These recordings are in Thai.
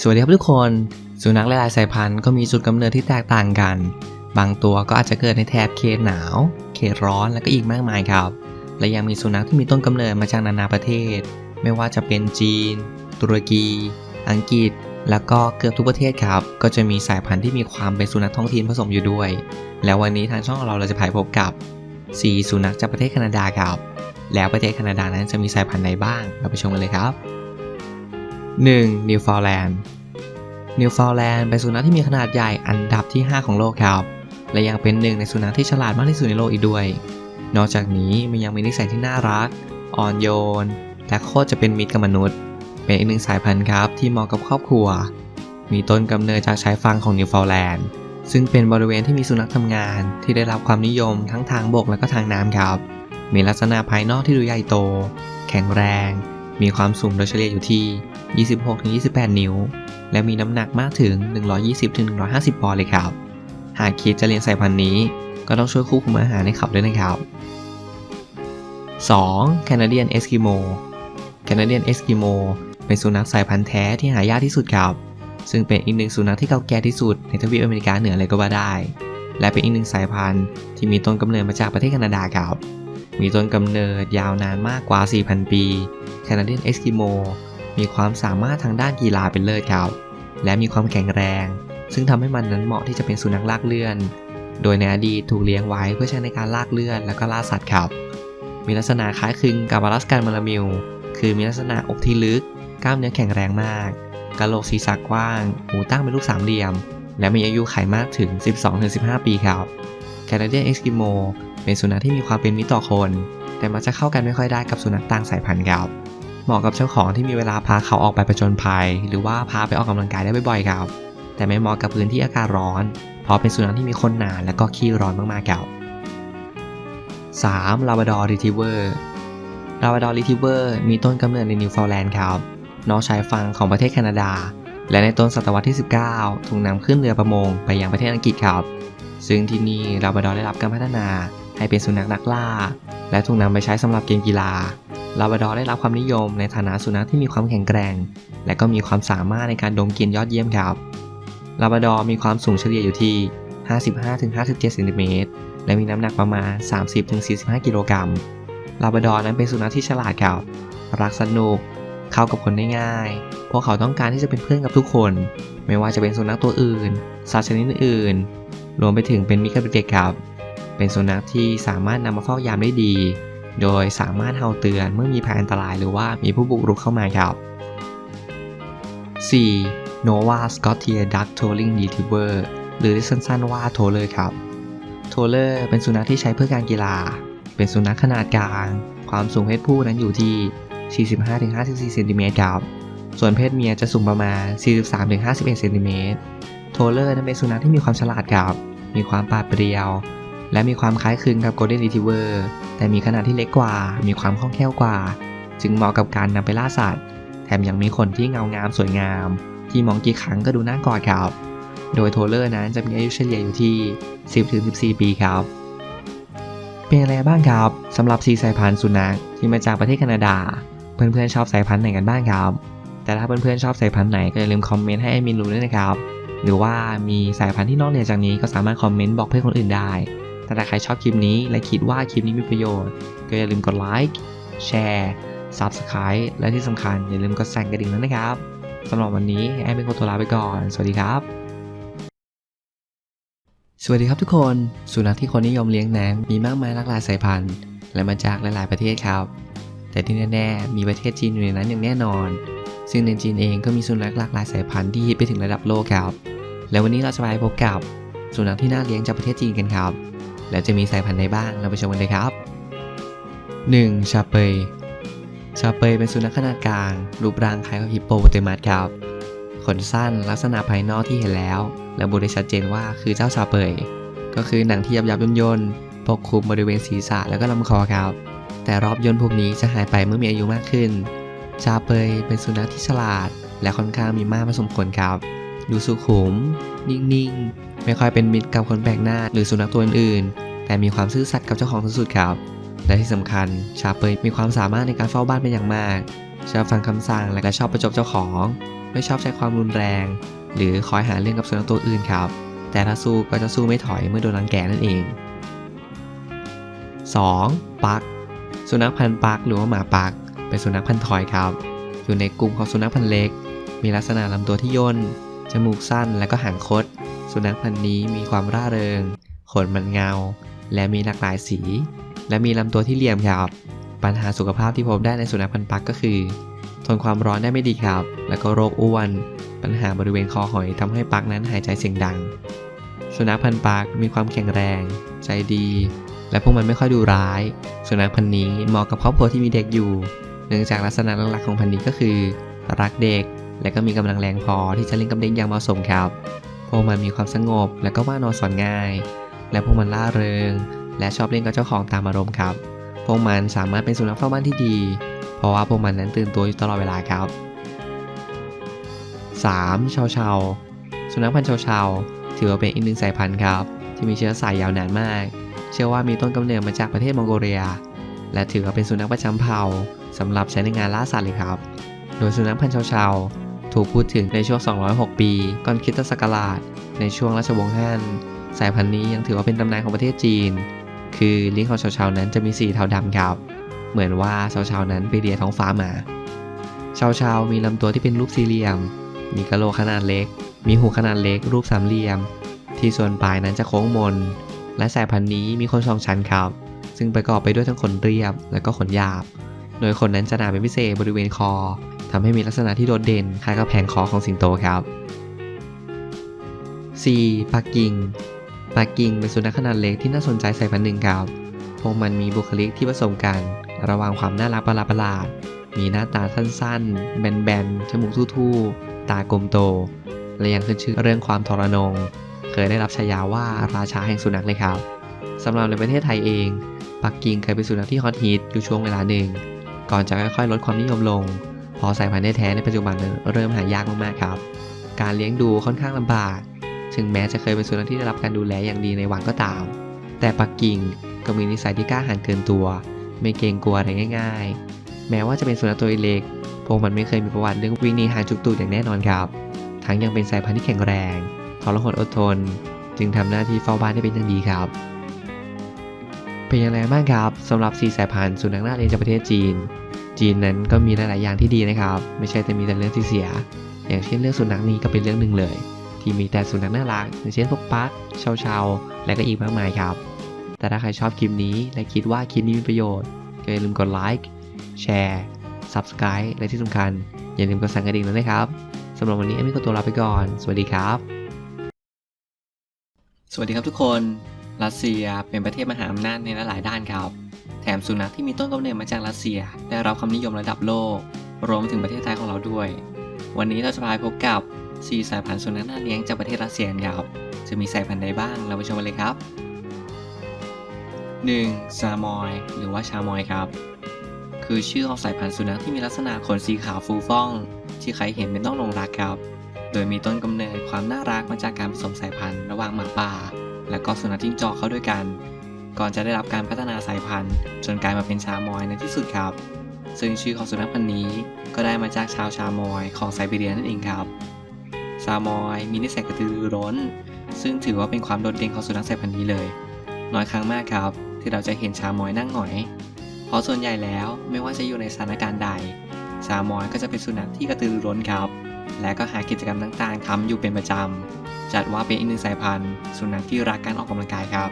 สวัสดีครับทุกคน สุนัขหลายๆสายพันธุ์ก็มีจุดกำเนิดที่แตกต่างกัน บางตัวก็อาจจะเกิดในแถบเขตหนาว เขตร้อนและก็อีกมากมายครับ และยังมีสุนัขที่มีต้นกำเนิดมาจากนานาประเทศ ไม่ว่าจะเป็นจีน ตุรกี อังกฤษ แล้วก็เกือบทุกประเทศครับ ก็จะมีสายพันธุ์ที่มีความเป็นสุนัขท้องถิ่นผสมอยู่ด้วย แล้ววันนี้ทางช่องเราเราจะพาไปพบกับ 4 สุนัขจากประเทศแคนาดาครับ แล้วประเทศแคนาดานั้นจะมีสายพันธุ์ไหนบ้าง เราไปชมกันเลยครับ 1. นิวฟาวแลนด์นิวฟาวแลนด์เป็นสุนัขที่มีขนาดใหญ่อันดับที่ 5 ของโลกครับ และยังเป็นหนึ่งในสุนัขที่ฉลาดมากที่สุดในโลกอีกด้วย นอกจากนี้มันยังมีนิสัยที่น่ารัก อ่อนโยน และโคตรจะเป็นมิตรกับมนุษย์ เป็นอีกหนึ่งสายพันธุ์ครับที่เหมาะกับครอบครัว มีต้นกำเนิดจากชายฝั่งของนิวฟาวแลนด์ซึ่งเป็นบริเวณที่มีสุนัขทำงาน ที่ได้รับความนิยมทั้งทางบกและก็ทางน้ำครับ มีลักษณะภายนอกที่ดูใหญ่โต แข็งแรง มีความสูงโดยเฉลี่ยอยู่ที่ 26-28 นิ้ว และมีน้ำหนักมากถึง 120-150 ปอนด์เลยครับ หากคิดจะเลี้ยงสายพันธุ์นี้ ก็ต้องช่วยควบคุมอาหารให้ขับด้วยนะครับ 2. Canadian Eskimo Canadian Eskimo เป็นสุนัขสายพันธุ์แท้ที่หายากที่สุดครับ ซึ่งเป็นอีกหนึ่งสุนัขที่เก่าแก่ที่สุดในทวีปอเมริกาเหนือเลยก็ว่าได้ และเป็นอีกหนึ่งสายพันธุ์ที่มีต้นกำเนิดมาจากประเทศแคนาดาครับ มีต้นกำเนิดยาวนานมากกว่า 4,000 ปี Canadian Eskimo มีความสามารถทางด้านกีฬาเป็นเลิศครับ และมีความแข็งแรง ซึ่งทำให้มันนั้นเหมาะที่จะเป็นสุนัขลากเลื่อน โดยในอดีตถูกเลี้ยงไว้เพื่อใช้ในการลากเลื่อนและก็ล่าสัตว์ครับ มีลักษณะคล้ายคลึงกับอลาสกันมาลามิล คือมีลักษณะอกที่ลึก กล้ามเนื้อแข็งแรงมาก กะโหลกศีรษะกว้าง หูตั้งเป็นลูกสามเหลี่ยม และมีอายุขัยมากถึง 12-15 ปีครับ Canadian Eskimo เป็นสุนัขที่มีความเป็นมิตรต่อคน แต่มักจะเข้ากันไม่ค่อยได้กับสุนัขต่างสายพันธุ์ครับ เหมาะกับเจ้าของที่มีเวลาพาเขาออกไปประจนภัย หรือว่าพาไปออกกำลังกายได้บ่อยๆครับแต่ไม่เหมาะกับพื้นที่อากาศร้อน เพราะเป็นสุนัขที่มีขนหนาและก็ขี้ร้อนมากๆครับ 3. ลาบ r ดอร์รีทิเวอร์ลาบ r ดอร์รีทิเวอร์มีต้นกำเนิดในนิวฟาวแลนด์ครับน้อกชายฝั่งของประเทศแคนาดา และในต้นศตวรรษที่ 19 ถูกนำขึ้นเรือประมงไปยังประเทศอังกฤษครับ ซึ่งที่นี่ลาบ r ดอร์ได้รับการพัฒนาให้เป็นสุนัขนักล่า และถูกนำไปใช้สำหรับเกมกีฬา ลาบ r ดอร์ได้รับความนิยมในฐานะสุนัขที่มีความแข็งแกร่ง และก็มีความสามารถในการดมกลิ่นยอดเยี่ยมครับ ลาบ r ดอร์มีความสูงเฉลี่ยอยู่ที่ 55-57เซนติเมตร และมีน้ำหนักประมาณ 30-45 กิโลกรัม ลาบ r ดอร์นั้นเป็นสุนัขที่ฉลาดครับ รักสนุก เข้ากับคนได้ง่ายเพราะเขาต้องการที่จะเป็นเพื่อนกับทุกคน ไม่ว่าจะเป็นสุนัขตัวอื่น สัตว์ชนิดอื่น รวมไปถึงเป็นมิตรกับเด็กครับ เป็นสุนัขที่สามารถนำมาเฝ้ายามได้ดี โดยสามารถเห่าเตือนเมื่อมีภัยอันตรายหรือว่ามีผู้บุกรุกเข้ามาครับ 4. Nova Scotia Duck Tolling Retriever หรือสั้นๆว่าโทเลอร์ครับ โทเลอร์เป็นสุนัขที่ใช้เพื่อการกีฬา เป็นสุนัขขนาดกลาง ความสูงเพศผู้นั้นอยู่ที่ 45-54 เซนติเมตรครับ ส่วนเพศเมียจะสูงประมาณ 43-51 เซนติเมตร โทเลอร์นั้นเป็นสุนัขที่มีความฉลาดครับ มีความปราดเปรียว และมีความคล้ายคลึงกับ Golden Retriever แต่มีขนาดที่เล็กกว่า มีความคล่องแคล่วกว่า จึงเหมาะกับการนำไปล่าสัตว์ แถมยังมีขนที่เงางามสวยงาม ที่มองกี่ครั้งก็ดูน่ากอดครับ โดยโทเลอร์นั้นจะมีอายุเฉลี่ยอยู่ที่ 10-14 ปีครับ เป็นอะไรบ้างครับสำหรับ4สายพันธุ์สุนัขที่มาจากประเทศแคนาดา เพื่อนๆชอบสายพันธุ์ไหนกันบ้างครับ แต่ถ้าเพื่อนๆชอบสายพันธุ์ไหนก็อย่าลืมคอมเมนต์ให้แอดมินรู้ด้วยนะครับหรือว่ามีสายพันธุ์ที่นอกเหนือจากนี้ก็สามารถคอมเมนต์บอกเพื่อนคนอื่นได้ แต่ถ้าใครชอบคลิปนี้และคิดว่าคลิปนี้มีประโยชน์ ก็อย่าลืมกดไลค์ แชร์ Subscribe และที่สำคัญอย่าลืมกดสั่นกระดิ่งด้วยนะครับสำหรับวันนี้แอดมินขอตัวลาไปก่อน สวัสดีครับ สวัสดีครับทุกคน สุนัขที่คนนิยมเลี้ยงนั้นมีมากมายหลากหลายสายพันธุ์ และมาจากหลาย ๆ ประเทศครับ แต่ที่แน่ๆมีประเทศจีนอยู่ในนั้นอย่างแน่นอน ซึ่งในจีนเองก็มีสุนัขหลากหลายสายพันธุ์ที่ฮิตไปถึงระดับโลกครับ และวันนี้เราจะไปพบกับสุนัขที่น่าเลี้ยงจากประเทศจีนกันครับ แล้วจะมีสายพันธุ์ไหนบ้างเราไปชมกันเลยครับ 1. ชาเปยชาเปยเป็นสุนัขขนาดกลาง รูปร่างคล้ายกับฮิปโปโปเตมัสครับ ขนสั้นลักษณะภายนอกที่เห็นแล้ว ระบุได้ชัดเจนว่าคือเจ้าชาเปย ก็คือหนังที่ยับยับย่นย่นปกคลุมบริเวณศีรษะแล้วก็ลำคอครับ แต่รอบย่นพวกนี้จะหายไปเมื่อมีอายุมากขึ้น ชาเปยเป็นสุนัขที่ฉลาด และค่อนข้างมีมากผสมผลครับ ดูสุขุม นิ่งๆ ไม่ค่อยเป็นมิตรกับคนแปลกหน้าหรือสุนัขตัวอื่นๆ แต่มีความซื่อสัตย์กับเจ้าของสุดๆครับ และที่สำคัญ ชาเปยมีความสามารถในการเฝ้าบ้านเป็นอย่างมาก ชอบฟังคำสั่งและชอบประจบเจ้าของ ไม่ชอบใช้ความรุนแรง หรือคอยหาเรื่องกับสุนัขตัวอื่นครับ แต่ถ้าสู้ก็จะสู้ไม่ถอยเมื่อโดนรังแกนั่นเอง 2. ปัก สุนัขพันธุ์ปักหรือว่าหมาปัก เป็นสุนัขพันธุ์ทอยครับ อยู่ในกลุ่มของสุนัขพันธุ์เล็ก มีลักษณะลำตัวที่ย่น จมูกสั้นและก็หางคด สุนัขพันธุ์นี้มีความร่าเริง ขนมันเงา และมีหลากหลายสี และมีลำตัวที่เหลี่ยมครับ ปัญหาสุขภาพที่พบได้ในสุนัขพันธุ์ปักก็คือ ทนความร้อนได้ไม่ดีครับ แล้วก็โรคอ้วน ปัญหาบริเวณคอหอยทำให้ปักนั้นหายใจเสียงดัง สุนัขพันธุ์ปักมีความแข็งแรง ใจดี และพวกมันไม่ค่อยดูร้าย สุนัขพันธุ์นี้เหมาะกับครอบครัวที่มีเด็กอยู่ เนื่องจากลักษณะหลักๆของพันธุ์นี้ก็คือ รักเด็ก และก็มีกำลังแรงพอที่จะเล่นกับเด็กอย่างเหมาะสมครับ พวกมันมีความสงบและก็ว่านอนสอนง่าย และพวกมันล่าเริง และชอบเล่นกับเจ้าของตามอารมณ์ครับ พวกมันสามารถเป็นสุนัขเฝ้าบ้านที่ดี เพราะว่าพวกมันนั้นตื่นตัวอยู่ตลอดเวลาครับ 3. ชาวชาวสุนัขพันธุ์ชาวชาวถือว่าเป็นอีกหนึ่งสายพันธุ์ครับ ที่มีเชื้อสายยาวนานมาก เชื่อว่ามีต้นกำเนิดมาจากประเทศมองโกเลีย และถือว่าเป็นสุนัขประจำเผ่าสำหรับใช้ในงานล่าสัตว์เลยครับ โดยสุนัขพันธุ์ชาวชาว ถูกพูดถึงในช่วง 206 ปี ก่อนคริสตศักราช ในช่วงราชวงศ์ฮั่นสายพันธุ์นี้ยังถือว่าเป็นตำนานของประเทศจีน คือลิ้นของชาวชาวนั้นจะมีสีเทาดำครับ เหมือนว่าชาวชาวนั้นไปเรียท้องฟ้ามาชาวชาวมีลำตัวที่เป็นรูปสี่เหลี่ยม มีกะโหลกขนาดเล็ก มีหูขนาดเล็ก รูปสามเหลี่ยม ที่ส่วนปลายนั้นจะโค้งมน และสายพันธุ์นี้มีขนสองชั้นครับ ซึ่งประกอบไปด้วยทั้งขนเรียบและก็ขนหยาบ โดยขนนั้นจะหนาเป็นพิเศษบริเวณคอทำให้มีลักษณะที่โดดเด่นคล้ายกับแผงคอของสิงโตครับ 4. ปักกิ่งปักกิ่งเป็นสุนัขขนาดเล็กที่น่าสนใจสายพันธุ์หนึ่งครับ พวกมันมีบุคลิกที่ผสมกัน ระหว่างความน่ารักประหลาด มีหน้าตาสั้นๆ แบนๆ จมูกทู่ๆ ตากลมโต และยังขึ้นชื่อเรื่องความทรนง เคยได้รับฉายาว่าราชาแห่งสุนัขเลยครับ สำหรับในประเทศไทยเอง ปักกิ่งเคยเป็นสุนัขที่ฮอตฮิตอยู่ช่วงเวลาหนึ่ง ก่อนจะค่อยๆลดความนิยมลงพราะสายพันธุ์แท้ในปัจจุบันเริ่มหายากมากๆครับ การเลี้ยงดูค่อนข้างลำบากถึงแม้จะเคยเป็นสุนัขที่ได้รับการดูแลอย่างดีในวังก็ตาม แต่ปักกิ่งก็มีนิสัยที่กล้าหาญเกินตัว ไม่เกรงกลัวอะไรง่าย ๆ แม้ว่าจะเป็นสุนัขตัวเล็ก พวกมันไม่เคยมีประวัติเรื่องวิ่งหนีหางจุกตูดอย่างแน่นอนครับ ทั้งยังเป็นสายพันธุ์ที่แข็งแรงทรหดอดทน จึงทำหน้าที่เฝ้าบ้านได้เป็นอย่างดีครับ เป็นอย่างไรบ้างครับสำหรับ 4 สายพันธุ์สุนัขน่าเลี้ยงจากประเทศจีน จีนนั้นก็มีหลาย ๆ อย่างที่ดีนะครับ ไม่ใช่แต่มีแต่เรื่องที่เสีย อย่างเช่นเรื่องสุนัขนี้ก็เป็นเรื่องหนึ่งเลย ที่มีแต่สุนัขน่ารักอย่างเช่นพวกปักเชาเชาและก็อีกมากมายครับ แต่ถ้าใครชอบคลิปนี้และคิดว่าคลิปนี้มีประโยชน์ก็อย่าลืมกดไลค์แชร์ Subscribe และที่สำคัญ อย่าลืมกดสั่นกระดิ่งด้วยนะครับสำหรับวันนี้เอมี่ก็ตัวลาไปก่อน สวัสดีครับ สวัสดีครับทุกคน รัสเซียเป็นประเทศมหาอำนาจในหลายๆด้านครับ แถมสุนัขที่มีต้นกำเนิดมาจากรัสเซีย ได้รับความนิยมระดับโลก รวมถึงประเทศไทยของเราด้วย วันนี้เราจะพาพบกับ 4 สายพันธุ์สุนัขน่าเลี้ยงจากประเทศรัสเซียครับ จะมีสายพันธุ์ใดบ้าง เราไปชมกันเลยครับ 1. ซามอย หรือว่าชามอยครับ คือชื่อของสายพันธุ์สุนัขที่มีลักษณะขนสีขาวฟูฟ่อง ที่ใครเห็นเป็นต้องหลงรักครับ โดยมีต้นกำเนิดความน่ารักมาจากการผสมสายพันธุ์ระหว่างหมาป่า และก็สุนัขจิ้งจอกเข้าด้วยกัน ก่อนจะได้รับการพัฒนาสายพันธุ์ จนกลายมาเป็นชามอยในที่สุดครับ ซึ่งชื่อของสุนัขพันธุ์นี้ก็ได้มาจากชาวชามอยของไซบีเรียนั่นเองครับ ชามอยมีนิสัยกระตือรือร้น ซึ่งถือว่าเป็นความโดดเด่นของสุนัขสายพันธุ์นี้เลย น้อยครั้งมากครับ ที่เราจะเห็นชามอยนั่งหงอย เพราะส่วนใหญ่แล้วไม่ว่าจะอยู่ในสถานการณ์ใด ชามอยก็จะเป็นสุนัขที่กระตือรือร้นครับ และก็หากิจกรรมต่างๆทำอยู่เป็นประจำ จัดว่าเป็นอีกหนึ่งสายพันธุ์ สุนัขที่รักการออกกำลังกายครับ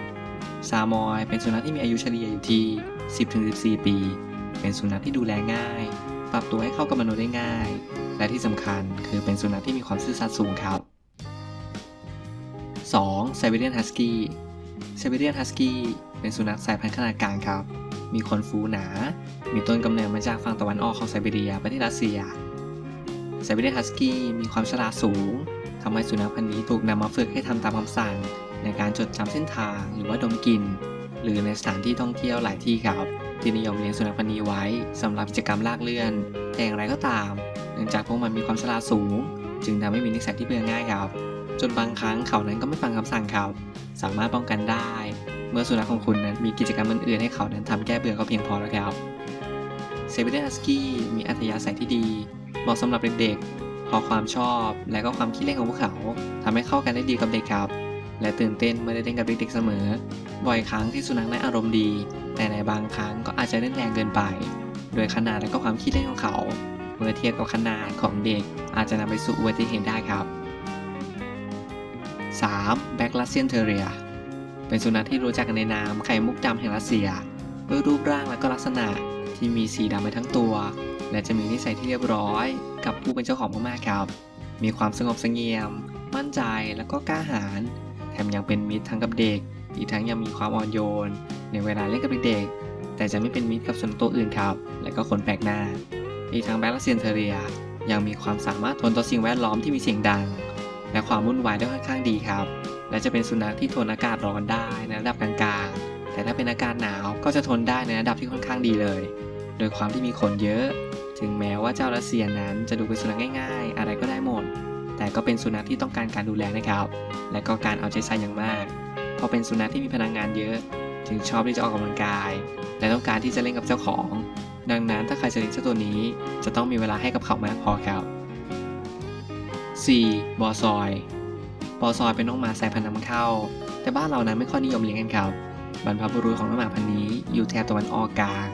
ซามอยเป็นสุนัขที่มีอายุเฉลี่ยอยู่ที่ 10-14 ปี เป็นสุนัขที่ดูแลง่าย ปรับตัวให้เข้ากับมนุษย์ได้ง่าย และที่สำคัญคือเป็นสุนัขที่มีความซื่อสัตย์สูงครับ 2. ไซบีเรียนฮัสกี้ไซบีเรียนฮัสกี้เป็นสุนัขสายพันธุ์ขนาดกลางครับ มีขนฟูหนา มีต้นกำเนิดมาจากฝั่งตะวันออกของไซบีเรียประเทศรัสเซียไซบีเรียนฮัสกี้มีความฉลาดสูง ทำให้สุนัขพันธุ์นี้ถูกนำมาฝึกให้ทำตามคำสั่ง ในการจดจำเส้นทางหรือว่าดมกลิ่นหรือในสถานที่ท่องเที่ยวหลายที่ครับ ที่นิยมเลี้ยงสุนัขพันธุ์นี้ไว้สำหรับกิจกรรมลากเลื่อน แต่อย่างไรก็ตาม เนื่องจากพวกมันมีความฉลาดสูง จึงทำให้มีนิสัยที่เบื่อง่ายครับ จนบางครั้งเขานั้นก็ไม่ฟังคำสั่งครับ สามารถป้องกันได้ เมื่อสุนัขของคุณนั้นมีกิจกรรมอื่นๆให้เขานั้นทำแก้เบื่อก็เพียงพอแล้วครับเซเบเรียนสกี้มีอัธยาศัยที่ดีเหมาะสำหรับเด็ก พเพราะความชอบและก็ความขี้เล่นของพวกเขาทำให้เข้ากันได้ดีกับเด็กครับ และตื่นเต้นเมื่อได้เล่นกับเด็กๆเสมอ บ่อยครั้งที่สุนัขนั้นอารมณ์ดี แต่ในบางครั้งก็อาจจะเล่นแรงเกินไป โดยขนาดและก็ความขี้เล่นของเขา เมื่อเทียบกับขนาดของเด็ก อาจจะนำไปสู่อุบัติเหตุได้ครับ 3. แบ็กลัสเซียนเทเรียเป็นสุนัขที่รู้จักกันในนามไข่มุกดำแห่งรัสเซียด้วยรูปร่างและก็ลักษณะที่มีสีดำไปทั้งตัว และจะมีนิสัยที่เรียบร้อย กับผู้เป็นเจ้าของมากๆครับ มีความสงบเสงี่ยม มั่นใจและก็กล้าหาญแถมยังเป็นมิตรทั้งกับเด็ก อีกทั้งยังมีความอ่อนโยน ในเวลาเล่นกับเด็กๆแต่จะไม่เป็นมิตรกับสุนัขตัวอื่นครับ และก็คนแปลกหน้า อีกทั้งแบล็กเซียนเทเรีย ยังมีความสามารถทนต่อสิ่งแวดล้อมที่มีเสียงดัง และความวุ่นวายได้ค่อนข้างดีครับ และจะเป็นสุนัขที่ทนอากาศร้อนได้ในระดับกลางๆ แต่ถ้าเป็นอากาศหนาวก็จะทนได้ในระดับที่ค่อนข้างดีเลย โดยความที่มีขนเยอะ ถึงแม้ว่าเจ้ารัสเซียนั้นจะดูเป็นสุนัขง่าย ๆ อะไรก็ได้หมด แต่ก็เป็นสุนัขที่ต้องการการดูแลนะครับ และก็การเอาใจใส่อย่างมาก เพราะเป็นสุนัขที่มีพลังงานเยอะ จึงชอบที่จะออกกำลังกาย และต้องการที่จะเล่นกับเจ้าของ ดังนั้นถ้าใครจะเลี้ยงเจ้าตัวนี้ จะต้องมีเวลาให้กับเขามากพอครับ 4. บอซอยบอซอยเป็นน้องหมาสายพันธุ์นำเข้า แต่บ้านเรานั้นไม่ค่อยนิยมเลี้ยงกันครับ บรรพบุรุษของน้องหมาพันธุ์นี้อยู่แถบตะวันออกกลาง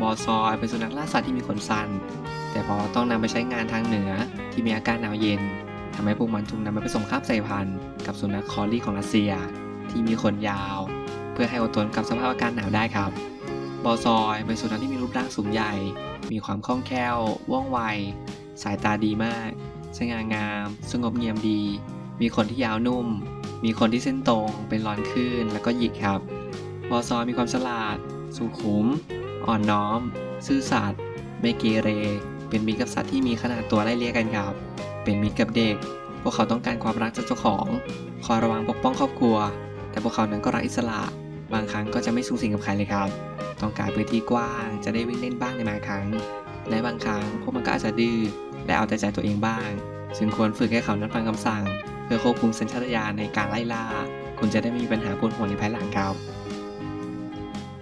บอซอยเป็นสุนัขล่าสัตว์ที่มีขนสั้นแต่พอต้องนำไปใช้งานทางเหนือที่มีอากาศหนาวเย็นทำให้พวกมันถูกนำไปผสมข้ามสายพันธุ์กับสุนัขคอลลี่ของรัสเซีย ที่มีขนยาว เพื่อให้อดทนกับสภาพอากาศหนาวได้ครับ บอซอยเป็นสุนัขที่มีรูปร่างสูงใหญ่ มีความคล่องแคล่ว ว่องไว สายตาดีมาก สง่างาม สงบเงียมดี มีขนที่ยาวนุ่ม มีขนที่เส้นตรง เป็นรอนคลื่นแล้วก็หยิกครับ บอซอยมีความฉลาด สุขุม อ่อนน้อม ซื่อสัตย์ไม่เกเร เป็นมิตรกับสัตว์ที่มีขนาดตัวไล่เลี่ยกันครับ เป็นมิตรกับเด็ก พวกเขาต้องการความรักจากเจ้าของคอยระวังปกป้องครอบครัว แต่พวกเขานั้นก็รักอิสระ บางครั้งก็จะไม่สูงสิงกับใครเลยครับ ต้องการพื้นที่กว้าง จะได้วิ่งเล่นบ้างในบางครั้ง และบางครั้งพวกมันก็อาจจะดื้อ และเอาแต่ใจตัวเองบ้าง จึงควรฝึกให้เขานั้นฟังคำสั่ง เพื่อควบคุมสัญชาตญาณในการไล่ล่า คุณจะได้ไม่มีปัญหาปวดหัวในภายหลังครับ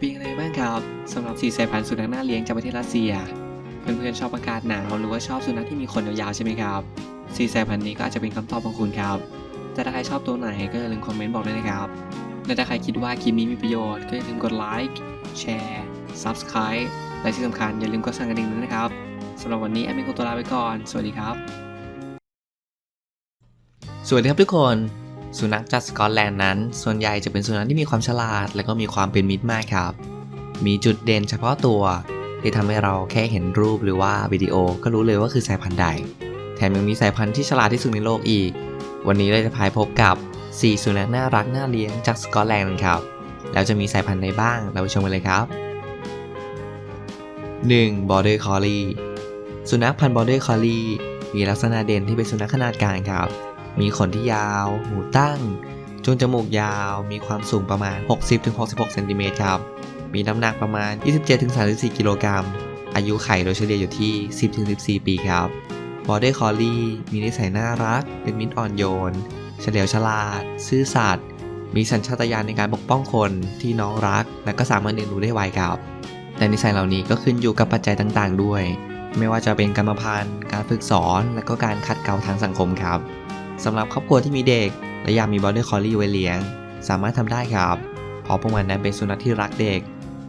เป็นยังไงบ้างครับสำหรับสีสายพันธุ์สุนัขหน่าเลี้ยงจากประเทศรัสเซีย เพื่อนๆชอบอากาศหนาวหรือว่าชอบสุนัขที่มีขนยาวๆใช่ไหมครับสีสายพันธุ์นี้ก็อาจจะเป็นคำตอบของคุณครับแต่ถ้าใครชอบตัวไหนก็อย่าลืมคอมเมนต์บอกด้วยนะครับและถ้าใครคิดว่าคลิปนี้มีประโยชน์ก็อย่าลืมกดไลค์แชร์ Subscribe และที่สำคัญอย่าลืมกดสั่นกระดิ่งด้วยนะครับสำหรับวันนี้แอดมินขอตัวลาไปก่อน สวัสดีครับ สวัสดีครับทุกคน สุนัขจากสกอตแลนด์นั้น ส่วนใหญ่จะเป็นสุนัขที่มีความฉลาด และก็มีความเป็นมิตรมากครับ มีจุดเด่นเฉพาะตัว ที่ทำให้เราแค่เห็นรูปหรือว่าวิดีโอก็รู้เลยว่าคือสายพันธุ์ใด แถมยังมีสายพันธุ์ที่ฉลาดที่สุดในโลกอีก วันนี้เราจะพายพบกับ 4 สุนัขน่ารักน่าเลี้ยงจากสกอตแลนด์ครับ แล้วจะมีสายพันธุ์ใดบ้าง เราไปชมกันเลยครับ 1. Border Collie สุนัขพันธุ์ Border Collie มีลักษณะเด่นที่เป็นสุนัขขนาดกลางครับ มีขนที่ยาว หูตั้งจนจมูกยาว มีความสูงประมาณ 60-66เซนติเมตรครับ มีน้ำหนักประมาณ 27-34 กิโลกรัม อายุไข่โดยเฉลี่ยอยู่ที่ 10-14 ปีครับ Border Collie มีนิสัยน่ารัก เป็นมิตรอ่อนโยน เฉลียวฉลาด ซื่อสัตย์ มีสัญชาตญาณในการปกป้องคนที่น้องรัก และก็สามารถเรียนรู้ได้ไวครับ แต่นิสัยเหล่านี้ก็ขึ้นอยู่กับปัจจัยต่างๆ ด้วย ไม่ว่าจะเป็นกรรมพันธุ์ การฝึกสอน และก็การขัดเกลาทางสังคมครับ สำหรับครอบครัวที่มีเด็ก และอยากมี Border Collie ไว้เลี้ยง สามารถทำได้ครับเพราะพวกมันนั้นเป็นสุนัขที่รักเด็ก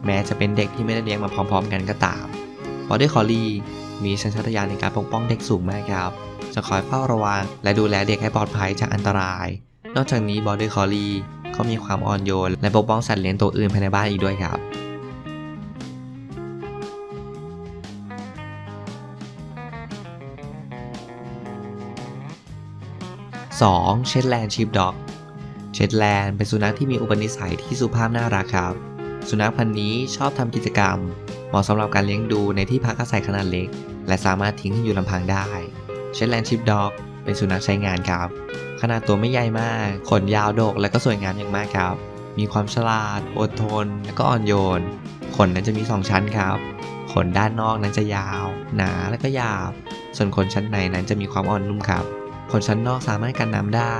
แม้จะเป็นเด็กที่ไม่ได้เลี้ยงมาพร้อม ๆ กันก็ตาม Border Collie มีสัญชาตญาณในการปกป้องเด็กสูงมากครับ จะคอยเฝ้าระวังและดูแลเด็กให้ปลอดภัยจากอันตราย นอกจากนี้ Border Collie ก็มีความอ่อนโยน และปกป้องสัตว์เลี้ยงตัวอื่นภายในบ้านอีกด้วยครับ 2. เชดแลนด์ชีฟด็อก เชดแลนด์เป็นสุนัขที่มีอุปนิสัยที่สุภาพน่ารักครับ สุนัขพันธุ์นี้ชอบทำกิจกรรม เหมาะสำหรับการเลี้ยงดูในที่พักอาศัยขนาดเล็ก และสามารถทิ้งให้อยู่ลำพังได้ เชดแลนด์ชีฟด็อก เป็นสุนัขใช้งานครับ ขนาดตัวไม่ใหญ่มาก ขนยาวโดกและก็สวยงามอย่างมากครับ มีความฉลาด อดทน และก็อ่อนโยน ขนนั้นจะมี 2 ชั้นครับขนด้านนอกนั้นจะยาว หนาและก็หยาบ ส่วนขนชั้นในนั้นจะมีความอ่อนนุ่มครับ ขนชั้นนอกสามารถกันน้ำได้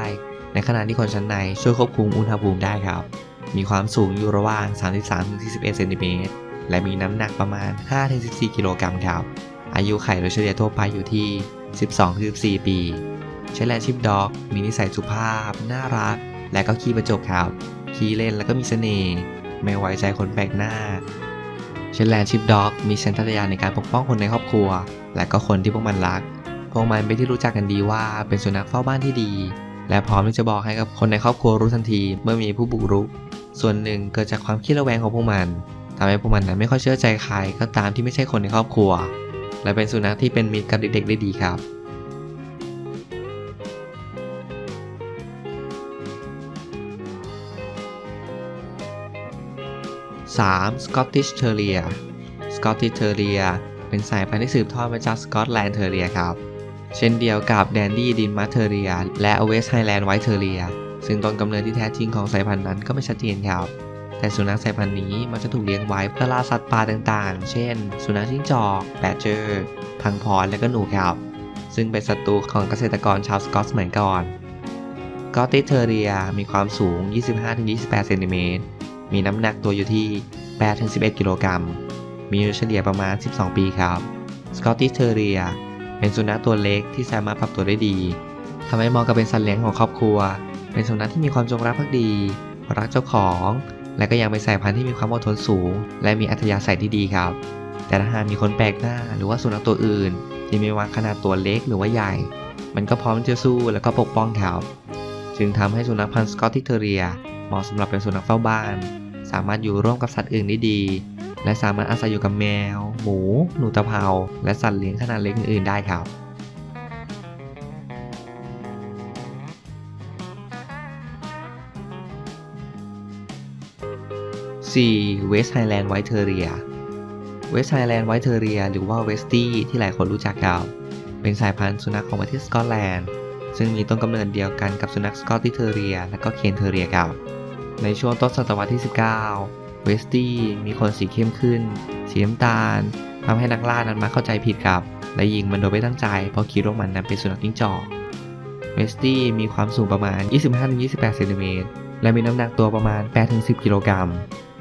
ในขณะที่ขนชั้นในช่วยควบคุมอุณหภูมิได้ครับ มีความสูงอยู่ระหว่าง 33-41เซนติเมตร และมีน้ำหนักประมาณ 5-14 กิโลกรัมครับ อายุไข่โดยเฉลี่ยทั่วไปอยู่ที่ 12-14 ปีใช้แลนชิปด็อก มีนิสัยสุภาพ น่ารัก และก็ขี้ประจบครับขี้เล่นแล้วก็มีเสน่ห์ ไม่ไว้ใจคนแปลกหน้าเชนแลนชิปด็อก มีสัญชาตญาณในการปกป้องคนในครอบครัว และก็คนที่พวกมันรัก พวกมันเป็นที่รู้จักกันดีว่าเป็นสุนัขเฝ้าบ้านที่ดี และพร้อมที่จะบอกให้กับคนในครอบครัวรู้ทันทีเมื่อมีผู้บุกรุก ส่วนหนึ่งเกิดจากความขี้ระแวงของพวกมันทำให้พวกมันนั้นไม่ค่อยเชื่อใจใครก็ตามที่ไม่ใช่คนในครอบครัว และเป็นสุนัขที่เป็นมิตรกับเด็กๆได้ดีครับ 3. Scottish Terrier Scottish Terrier เรียเป็นสายพันธุ์ที่สืบทอดมาจาก Scotland Terrier ครับ เช่นเดียวกับ Dandy d i n m a r Terrier และ West Highland White Terrier ซึ่งต้นกำเนิดที่แท้จริงของสายพันธุ์นั้นก็ไม่ชัดเจนครับ แต่สุนัขสายพันธุ์นี้มันจะถูกเลี้ยงไว้เพื่อล่าสัตว์ป่าต่างๆ เช่น สุนัขจิ้งจอกแบดเจอร์พังพรและก็หนูครับ ซึ่งเป็นศัตรูของเกษตรกรชาวสกอตสมัยก่อนกอตติเทเรียมีความสูง 25-28 เซนติเมตร มีน้ำหนักตัวอยู่ที่ 8-11 กิโลกรัม มีอายุเฉลี่ยประมาณ 12 ปีครับ สกอตติเทเรีย เป็นสุนัขตัวเล็กที่สามารถปรับตัวได้ดีทำให้มาะกับเป็นสัตว์เลี้ยงของครอบครัว เป็นสุนัขที่มีความจงรักภักดี รักเจ้าของ และก็ยังเป็นสายพันธุ์ที่มีความอดทนสูง และมีอัธยาศัยที่ดีครับ แต่ถ้าหากมีคนแปลกหน้าหรือว่าสุนัขตัวอื่น ที่มีวางขนาดตัวเล็กหรือว่าใหญ่ มันก็พร้อมที่จะสู้และก็ปกป้องครับ จึงทำให้สุนัขพันธุ์สกอตติเทเรียเหมาะสำหรับเป็นสุนัขเฝ้าบ้าน สามารถอยู่ร่วมกับสัตว์อื่นได้ดี และสามารถอาศัยอยู่กับแมว หมู หนูตะเภา และสัตว์เลี้ยงขนาดเล็กอื่นๆได้ครับ 4. West Highland White Terrier West Highland White Terrier หรือว่า Westie ที่หลายคนรู้จักครับ เป็นสายพันธุ์สุนัขของประเทศสกอตแลนด์ ซึ่งมีต้นกำเนิดเดียวกันกับสุนัขสกอตติเทเรียและก็เคนเทเรียครับ ในช่วงต้นศตวรรษที่ 19 เวสตี้มีขนสีเข้มขึ้น สีน้ำตาลทำให้นักล่านั้นมาเข้าใจผิดครับ และยิงมันโดยไม่ตั้งใจ เพราะคิดว่ามันนั้นเป็นสุนัขจิ้งจอกเวสตี้มีความสูงประมาณ 25-28 เซนติเมตร และมีน้ำหนักตัวประมาณ 8-10 กิโลกรัม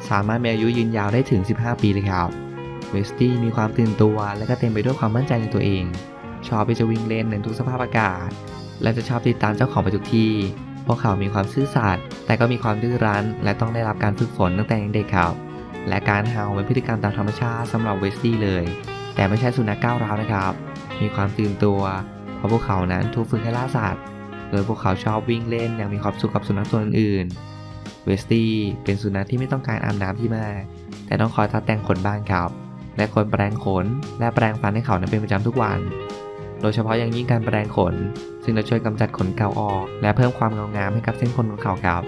สามารถมีอายุยืนยาวได้ถึง 15 ปีเลยครับ เวสตี้มีความตื่นตัวและก็เต็มไปด้วยความมั่นใจในตัวเอง ชอบที่จะวิ่งเล่นในทุกสภาพอากาศ และจะชอบติดตามเจ้าของไปทุกที่ พวกเขามีความซื่อสัตย์แต่ก็มีความดื้อรั้น และต้องได้รับการฝึกฝนตั้งแต่ยังเด็กครับ และการเห่าเป็นพฤติกรรมตามธรรมชาติสำหรับเวสตี้เลย แต่ไม่ใช่สุนัขก้าวร้าวนะครับ มีความตื่นตัว เพราะพวกเขานั้นถูกฝึกให้ล่าสัตว์โดยพวกเขาชอบวิ่งเล่นอย่างมีความสุขกับสุนัขตัวอื่นเวสตี้เป็นสุนัขที่ไม่ต้องการอาบน้ำที่มาก แต่ต้องคอยตัดแต่งขนบ้างครับ และควรแปรงขนและแปรงฟันให้เขานั้นเป็นประจำทุกวัน ดยเฉพาะอย่างยิ่งการแปรงขน ซึ่งจะช่วยกำจัดขนเก่าออก และเพิ่มความเงางามให้กับเส้นขนของเขาครับ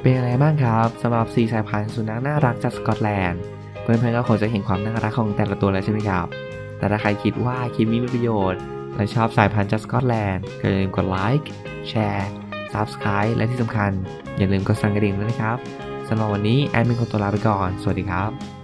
เป็นอะไรบ้างครับสำหรับ 4 สายพันธุ์สุนัขน่ารักจากสกอตแลนด์เพื่อนๆก็คงจะเห็นความน่ารักของแต่ละตัวแล้วใช่ไหมครับ แต่ถ้าใครคิดว่าคลิปนี้มีประโยชน์ และชอบสายพันธุ์จากสกอตแลนด์ก็อย่าลืมกดไลค์แชร์ Subscribe และที่สำคัญ อย่าลืมกดสั่นกระดิ่งด้วยนะครับ สำหรับวันนี้แอดมินขอตัวลาไปก่อน สวัสดีครับ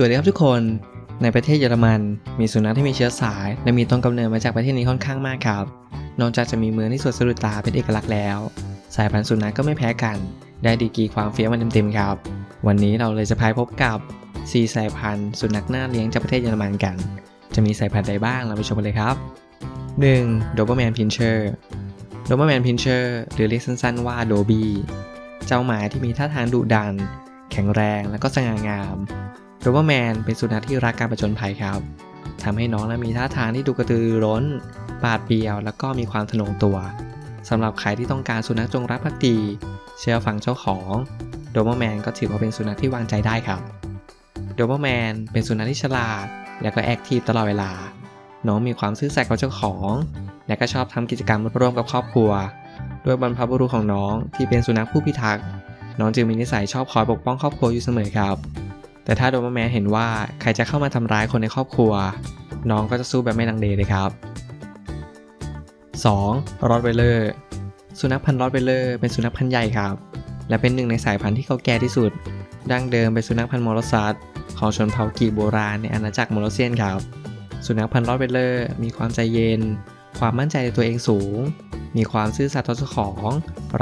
สวัสดีครับทุกคน ในประเทศเยอรมัน มีสุนัขที่มีเชื้อสาย และมีต้นกำเนิดมาจากประเทศนี้ค่อนข้างมากครับ นอกจากจะมีเมืองที่สวยสะดุดตาเป็นเอกลักษณ์แล้ว สายพันธุ์สุนัขก็ไม่แพ้กัน ได้ดีกีความเฟี้ยวมันเต็มๆครับ วันนี้เราเลยจะพายพบกับ4สายพันธุ์สุนัขหน่าเลี้ยงจากประเทศเยอรมันกัน จะมีสายพันธุ์ใดบ้างเราไปชมกันเลยครับ 1. d o b e r m a n Pinscher d o b e r m a n Pinscher หรือเรียกสั้นๆว่า Dobby เจ้าหมาที่มีท่าทางดุดัน แข็งแรงและก็สง่างาม โดเบอร์แมนเป็นสุนัขที่รักการผจญภัยครับทำให้น้องนั้นมีท่าทางที่ดูกระตือร้น ปาดเปรียว แล้วก็มีความทะนงตัวสำหรับใครที่ต้องการสุนัขจงรักภักดี เชื่อฟังเจ้าของโดเบอร์แมนก็ถือว่าเป็นสุนัขที่วางใจได้ครับโดเบอร์แมนเป็นสุนัขที่ฉลาด และก็แอคทีฟตลอดเวลา น้องมีความซื่อสัตย์กับเจ้าของ และก็ชอบทำกิจกรรมร่วมกับครอบครัว ด้วยบรรพบุรุษของน้องที่เป็นสุนัขผู้พิทักษ์น้องจึงมีนิสัยชอบคอยปกป้องครอบครัวอยู่เสมอครับ แต่ถ้าโดเบอร์แมนเห็นว่าใครจะเข้ามาทำร้ายคนในครอบครัว น้องก็จะสู้แบบไม่ลังเลเลยครับ 2. รอดไวเลอร์สุนัขพันธุ์รอดไวเลอร์เป็นสุนัขพันธุ์ใหญ่ครับ และเป็นหนึ่งในสายพันธุ์ที่เก่าแก่ที่สุด ดั้งเดิมเป็นสุนัขพันธุ์มอรซัสของชนเผ่ากีโบราณในอาณาจักรมอรเซียนครับ สุนัขพันธุ์รอดไวเลอร์มีความใจเย็น ความมั่นใจในตัวเองสูง มีความซื่อสัตย์ต่อเจ้าของ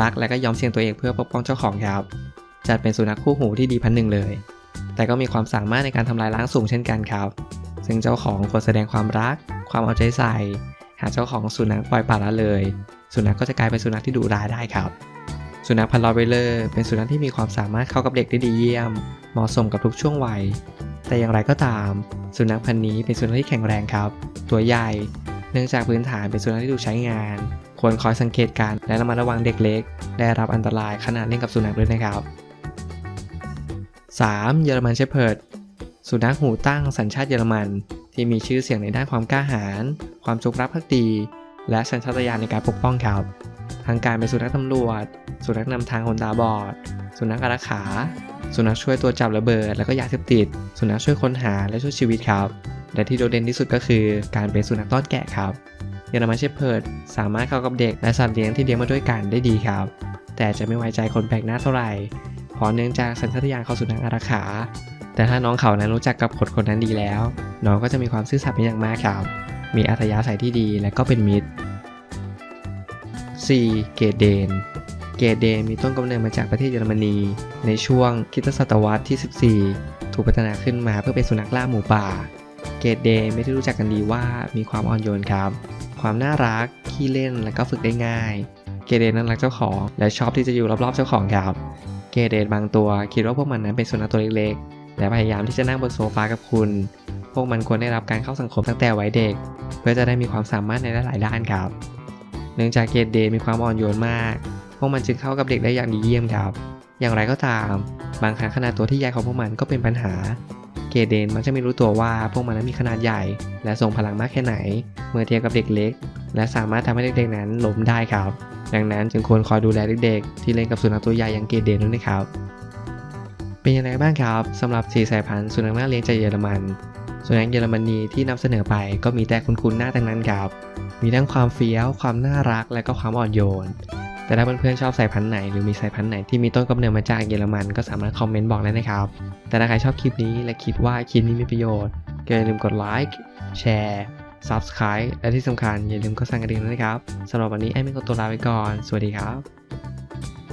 รักและก็ยอมเสี่ยงตัวเองเพื่อปกป้องเจ้าของครับ จัดเป็นสุนัขคู่หูที่ดีพันหนึ่งเลย แต่ก็มีความสามารถในการทำลายล้างสูงเช่นกันครับ ซึ่งเจ้าของควรแสดงความรัก ความเอาใจใส่ หากเจ้าของสุนัขปล่อยปละละเลย สุนัขก็จะกลายเป็นสุนัขที่ดุร้ายได้ครับ สุนัขพันธุ์ลอเวลเลอร์เป็นสุนัขที่มีความสามารถเข้ากับเด็กได้ดีเยี่ยม เหมาะสมกับทุกช่วงวัย แต่อย่างไรก็ตาม สุนัขพันธุ์นี้เป็นสุนัขที่แข็งแรงครับ ตัวใหญ่ เนื่องจากพื้นฐานเป็นสุนัขที่ถูกใช้งาน ควรคอยสังเกตการณ์และระมัดระวังเด็กเล็ก ได้รับอันตรายขณะเล่นกับสุนัขด้วยนะครับ 3. เยอรมันเชพเพิร์ดสุนัขหูตั้งสัญชาติเยอรมัน ที่มีชื่อเสียงในด้านความกล้าหาญความจงรักภักดี และสัญชาตญาณในการปกป้องครับทั้งการเป็นสุนัขตำรวจ สุนัขนำทางคนตาบอด สุนัขอารักขา สุนัขช่วยตัวจับระเบิด และก็ยาเสพติด สุนัขช่วยค้นหาและช่วยชีวิตครับ และที่โดดเด่นที่สุดก็คือการเป็นสุนัขต้อนแกะครับ เยอรมันเชพเพิร์ดสามารถเข้ากับเด็กและสัตว์เลี้ยงที่เลี้ยงมาด้วยกันได้ดีครับ แต่จะไม่ไว้ใจคนแปลกหน้าเท่าไหร่ เพราะเนื่องจากสัญชาตญาณเขาสุนัขอารักขา แต่ถ้าน้องเขานั้นรู้จักกับคนคนนั้นดีแล้ว น้องก็จะมีความซื่อสัตย์เป็นอย่างมากครับ มีอัธยาศัยที่ดีและก็เป็นมิตร 4. เกดเดน เกดเดนมีต้นกำเนิดมาจากประเทศเยอรมนี ในช่วงคริสตศตวรรษที่ 14 ถูกพัฒนาขึ้นมาเพื่อเป็นสุนัขล่าหมูป่า เกดเดนไม่ได้รู้จักกันดีว่ามีความอ่อนโยนครับ ความน่ารักขี้เล่นและก็ฝึกได้ง่าย เกดเดนนั้นรักเจ้าของ และชอบที่จะอยู่รอบๆเจ้าของครับ เกดเดนบางตัว คิดว่าพวกมันนั้นเป็นสุนัขตัวเล็กๆ และพยายามที่จะนั่งบนโซฟากับคุณ พวกมันควรได้รับการเข้าสังคมตั้งแต่วัยเด็ก เพื่อจะได้มีความสามารถในหลายๆด้านครับ เนื่องจากเกดเดนมีความอ่อนโยนมาก พวกมันจึงเข้ากับเด็กได้อย่างดีเยี่ยมครับ อย่างไรก็ตาม บางครั้งขนาดตัวที่ใหญ่ของพวกมันก็เป็นปัญหา เกเดนมักจะไม่รู้ตัวว่าพวกมันนั้นมีขนาดใหญ่ และทรงพลังมากแค่ไหน เมื่อเทียบกับเด็กเล็ก และสามารถทำให้เด็กๆนั้นล้มได้ครับ ดังนั้นจึงควรคอยดูแลเด็กๆที่เล่นกับสุนัขตัวใหญ่อย่างเกเดนด้วยนะครับ เป็นยังไงบ้างครับสำหรับสีสายพันธุ์สุนัขน่าเลี้ยงจากเยอรมันสุนัขเยอรมนีที่นำเสนอไปก็มีแต่คุ้นๆหน้าทั้งนั้นครับ มีทั้งความเฟี้ยว ความน่ารัก และก็ความอ่อนโยน แต่ถ้าเพื่อนๆชอบสายพันธุ์ไหนหรือมีสายพันธุ์ไหนที่มีต้นกำเนิดมาจากเยอรมันก็สามารถคอมเมนต์บอกได้นะครับ แต่ถ้าใครชอบคลิปนี้และคิดว่าคลิปนี้มีประโยชน์ก็อย่าลืมกดไลค์แชร์ Subscribe และที่สำคัญอย่าลืมกดสั่นกระดิ่งด้วยนะครับสำหรับวันนี้ไอ้ไม่ก็ตัวลาไปก่อน สวัสดีครับ